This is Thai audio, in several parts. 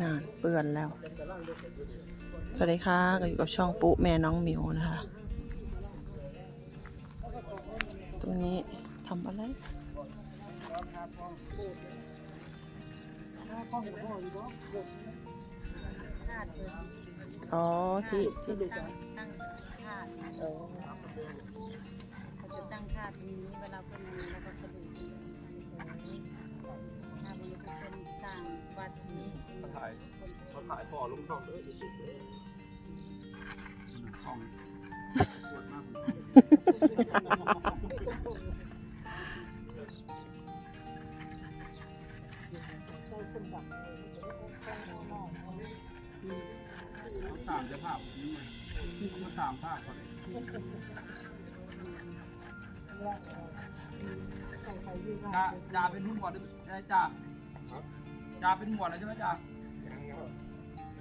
นานเปื้อนแล้ว สวัสดีค่ะก็อยู่กับช่องปุ๊แม่น้องมิวนะคะ ตรงนี้ทำอะไรอ๋อที่ที่ดูตั้งตั้งธาเขาจะตั้งธาตรงนี้เวลาเป็นมีแล้วก็กระดูกมันตรงนี้ถ้าบรุษเป็นสร้างวัด นี้เป็นคนเขาถ่ายพอลงช่องเลยช่องปวดมากสามจะภาพนี่ไงมาสามภาพก่อนจ่าจ่าเป็นหุ้นบอดได้จ่าจ่าเป็นหมวดอะไรใช่ไหมจ่า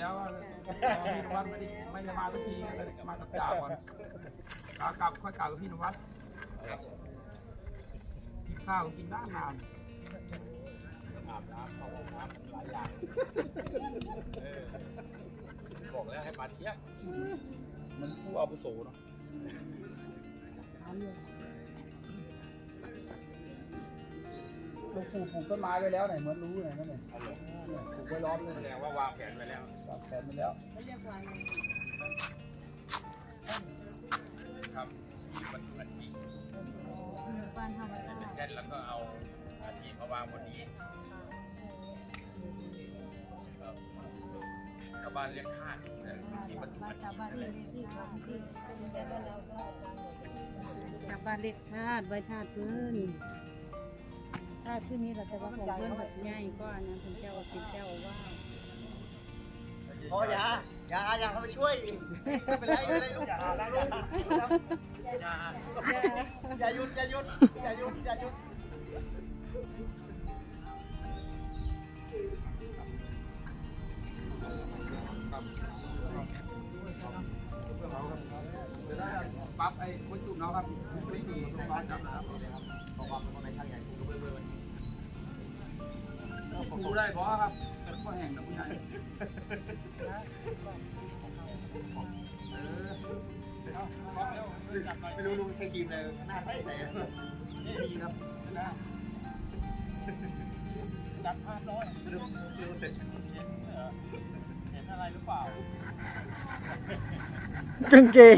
พี่นวัดไม่ได้ไม่ได้มาสักทีก็เลยมากับจ่าก่อนขากลับค่อยกลับกับพี่นวัดกินข้าวกินน้ำนานอาบน้ำเข้าห้องน้ำหลายอย่างบอกแล้วให้มาเที่ยงมันผู้อาวุโสเนาะหลวงปู่ปลูกต้นไม้ไว้แล้วไหนเหมือนรู้ไงนั่นเองปลูก ไว้ล้อมเลยแสดงว่าวางแผนไว้แล้ววางแผนไปแล้วครับที่มันมันที่บ้านธรรมดาแท่นแล้วก็เอาอาทีมาวางบนนี้ครับกระบาลเรียกคาดนะที่บรรจุบ้าอันฐิชาวบ้านนั่นแหเรียละกที่บ้านที่แต่บ้านเราก็ชาวบ้านเรียกธาตุไว้ธาตุพื้น ธาตุพื้นนี้เราแต่ว่าของเพื่อนแบบง่ายก็อันนั้นเป็นเจ้าเป็นเจ้าว่าโอ้ยอย่าอย่าอย่าเขาไปช่วยอีกไม่เป็นไรไม่เป็นไรลูกอย่าลูกอย่าอย่าหยุดอย่าหยุดอย่าหยุดอย่าหยุดปั๊บไอ้คนจุ่มเนาะครับไม่มีสมบัติครับบอกว่าเป็นคนในช่างใหญ่ ดูได้เพราะครับก็แห่งกับผู้ใหญ่เออไม่รู้ลุงใช้กีมเลยหน้าใส่ไหนนี่ดีครับจับภาพน้อยเรื่องเรื่องเสร็จเห็นอะไรหรือเปล่ากางเกง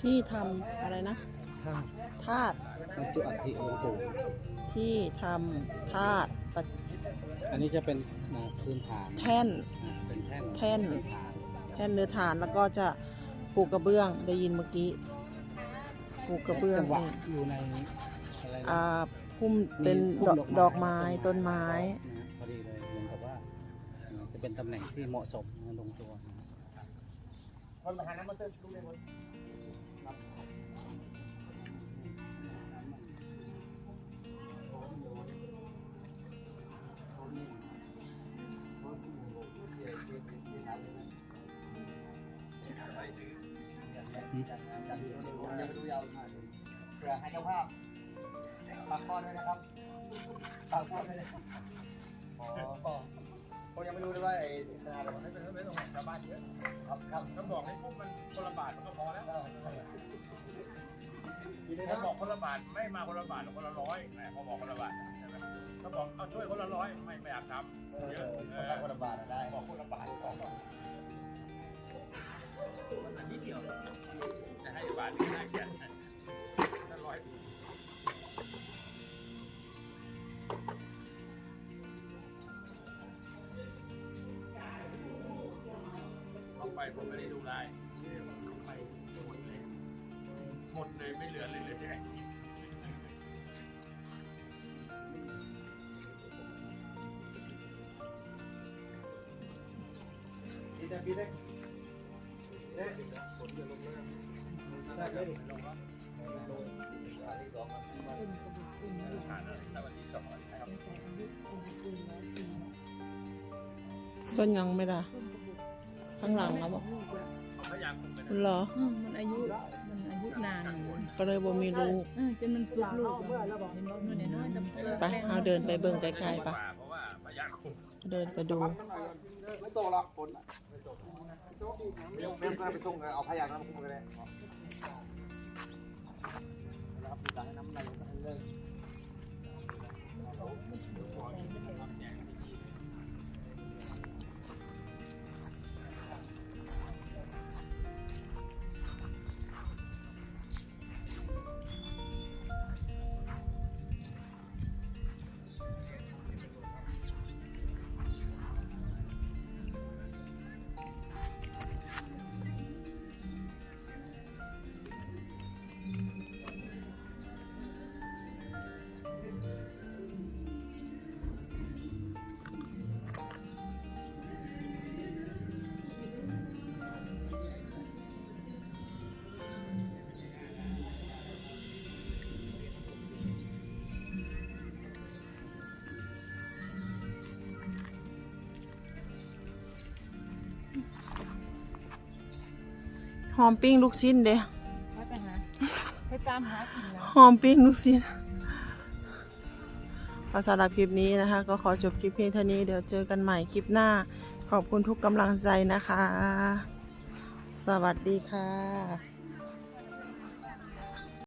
ที่ทำอะไรนะถ้าธาตุบรรจุอัฐิหลวงปู่ที่ทำธาตุปะอันนี้จะเป็นพื้นฐานแท่นเป็นแท่นแท่นพื้ฐานแท่นเนื้อฐานแล้วก็จะปลูกกระเบื้องได้ยินเมื่อกี้ปลูกกระเบื้องจังหวะเองอยู่ในอะไรนะอ่าพุ่มเป็นพุ่ดมอกดอกไม้ต้นไม้นะฮะพอ เป็นตำแหน่งที่เหมาะสมลงตัวคนมาทางนั้นมันจะรู้เลยคนผมจะไปดูยเผื่อให้เจ้าภาพฝากพ่อด้วยนะครับฝากพ่อด้วยนะครับอ๋อ ผมยังไม่รู้เลยว่าไอ้ธนาคารมันไม่เป็นไม่ต้องชาวบ้านเยอะครับครับถ้าบอกให้ปุ๊บมันคนละบาทมันก็พอแล้วทีนี้ถ้าบอกคนละบาทไม่มาคนละบาทหรือคนละร้อยแหมพอบอกคนละบาทใช่ไหมถ้าบอกเอาช่วยคนละร้อยไม่ไม่อยากทำเยอะคนละบาทได้บอกคนละบาทของก่อนมันนิดเดียวจะให้บาทนี้น่าเกลียดถ้าร้อยล ดเลยไม่เหลือเลยเลยปีได้ปีได้ได้ฝนจะลงแล้วได้ได้ลงแล้ววันที่สองผ่านแล้วแล้ววันที่สองครับต้นยังไม่ได้ข้างหลังแล้วบอกเขาพยายามมไปเหรอมมันอายุ นอายุนานอยู่ก็เลยบ่มีลูกเออจนมันสุดลูกอะเห็นบอกมันน้อยๆแต่มันไปเอาเดินไปเบิ่งใกล้ๆปะเพราะว่าพยายามคุมเดินไปดูไม่โตหรอกฝนเดี๋ยวแม่ก็ไปส่งเอาพยานมาคุมกันเลย อมปิ้งลูกชิ้นเด้ไปหาไปตามหากินแล้วหอมปิ้งลูกชิ้นก็สำหรับคลิปนี้นะคะ ก็ขอจบคลิปเพียงเท่านี้เดี๋ยวเจอกันใหม่คลิปหน้า ขอบคุณทุกกำลังใจนะคะ สวัสดีค่ะ